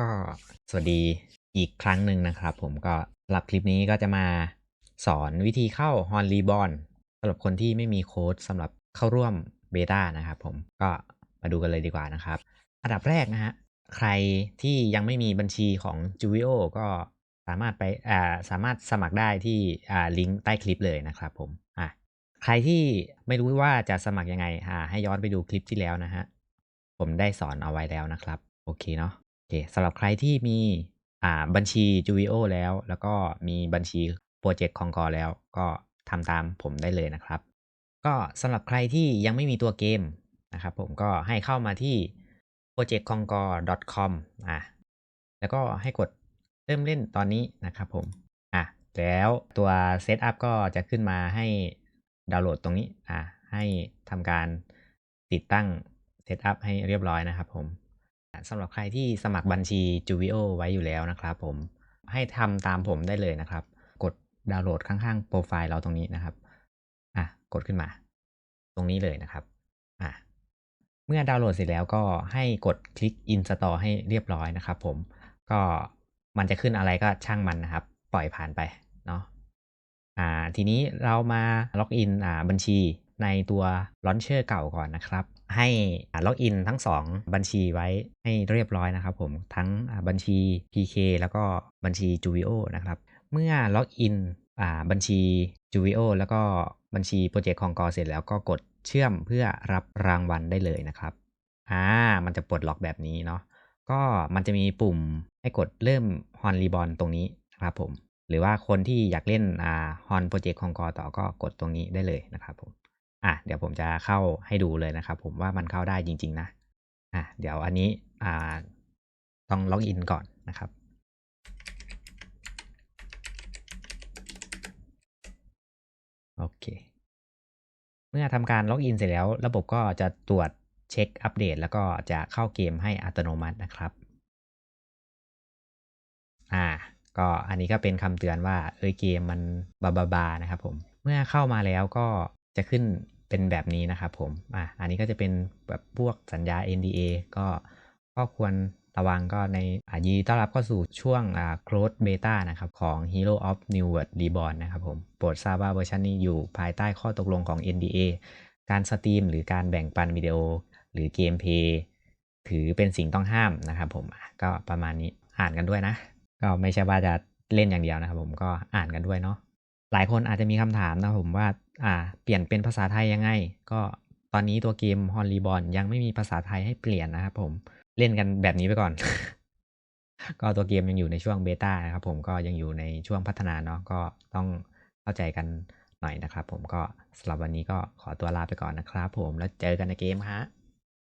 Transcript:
ก็สวัสดีอีกครั้งหนึ่งนะครับ ผมก็สำหรับคลิปนี้ก็จะมาสอนวิธีเข้า h o r n r e b o r n สำหรับคนที่ไม่มีโค้ดสำหรับเข้าร่วมเบต้านะครับผมก็มาดูกันเลยดีกว่านะครับ อันดับแรกนะฮะใครที่ยังไม่มีบัญชีของ Juvio ก็สามารถไปอ่าสามารถสมัครได้ที่อ่าลิงก์ใต้คลิปเลยนะครับผมอะใครที่ไม่รู้ว่าจะสมัครยังไงอ่าให้ย้อนไปดูคลิปที่แล้วนะฮะผมได้สอนเอาไว้แล้วนะครับ โอเคเนาะ เคสำหรับใครที่มีอ่าบัญชี Juvio แล้ว แล้วก็มีบัญชีโปรเจกต์คองกอแล้ว ก็ทำตามผมได้เลยนะครับ ก็สำหรับใครที่ยังไม่มีตัวเกมนะครับผมก็ให้เข้ามาที่ projectcongor.com อะแล้วก็ให้กดเริ่มเล่นตอนนี้นะครับผมอะแล้วตัว Setup ก็จะขึ้นมาให้ดาวน์โหลดตรงนี้อะให้ทำการติดตั้ง Setup ให้เรียบร้อยนะครับผม สำหรับใครที่สมัครบัญชี Juvio ไว้อยู่แล้วนะครับผมให้ทำตามผมได้เลยนะครับ กดดาวน์โหลดข้างๆโปรไฟล์เราตรงนี้นะครับอะกดขึ้นมา ตรงนี้เลยนะครับอะเมื่อดาวน์โหลดเสร็จแล้วก็ให้กดคลิก install ให้เรียบร้อยนะครับผมก็มันจะขึ้นอะไรก็ช่างมันนะครับ ปล่อยผ่านไปเนาะอ่าทีนี้เรามาล็อกอินอ่าบัญชี ในตัวลอนเชอร์เก่าก่อนนะครับ ให้ล็อกอินทั้ง 2 บัญชีไว้ให้เรียบร้อยนะครับผม ทั้งบัญชี PK แล้วก็บัญชี Juvio นะครับ เมื่อล็อกอินบัญชี Juvio แล้วก็บัญชีโปรเจกต์ของกอเสร็จแล้วก็กดเชื่อมเพื่อรับรางวัลได้เลยนะครับอ่ามันจะปลดล็อกแบบนี้เนาะก็มันจะมีปุ่มให้กดเริ่มฮอนรีบอลตรงนี้นะครับผม หรือว่าคนที่อยากเล่นฮอนโปรเจกต์ของกอต่อก็กดตรงนี้ได้เลยนะครับผม อะเดี๋ยวผมจะเข้าให้ดูเลยนะครับ ผมว่ามันเข้าได้จริง ๆ นะอะเดี๋ยวอันนี้อ่าต้องล็อกอินก่อนนะครับ โอเค เมื่อทำการล็อกอินเสร็จแล้ว ระบบก็จะตรวจเช็คอัปเดต แล้วก็จะเข้าเกมให้อัตโนมัตินะครับอ่าก็อันนี้ก็เป็นคำเตือนว่าเอยเกมมันบาบาบานะครับผมเมื่อเข้ามาแล้วก็ จะขึ้นเป็นแบบนี้นะครับผม อะ อันนี้ก็จะเป็นแบบพวกสัญญา NDA ก็ก็ควรระวังก็ในอายีต้อนรับเข้าสู่ช่วงอ่า close beta นะครับของ Hero of New World Reborn นะครับผม โปรดทราบว่าเวอร์ชันนี้อยู่ภายใต้ข้อตกลงของ NDA การสตรีมหรือการแบ่งปันวิดีโอ หรือเกมเพย์ถือเป็นสิ่งต้องห้ามนะครับผม ก็ประมาณนี้อ่านกันด้วยนะ ก็ไม่ใช่ว่าจะเล่นอย่างเดียวนะครับผมก็อ่านกันด้วยเนาะหลายคนอาจจะมีคำถามนะครับผมว่า อ่า เปลี่ยนเป็นภาษาไทยยังไง ก็ตอนนี้ตัวเกม h o r n r e b o r n ยังไม่มีภาษาไทยให้เปลี่ยนนะครับผมเล่นกันแบบนี้ไปก่อน ก็ตัวเกมยังอยู่ในช่วงเบต้านะครับผมก็ยังอยู่ในช่วงพัฒนาเนาะก็ต้องเข้าใจกันหน่อยนะครับผมก็สำหรับวันนี้ก็ขอตัวลาไปก่อนนะครับผมแล้วเจอกันในเกมฮะ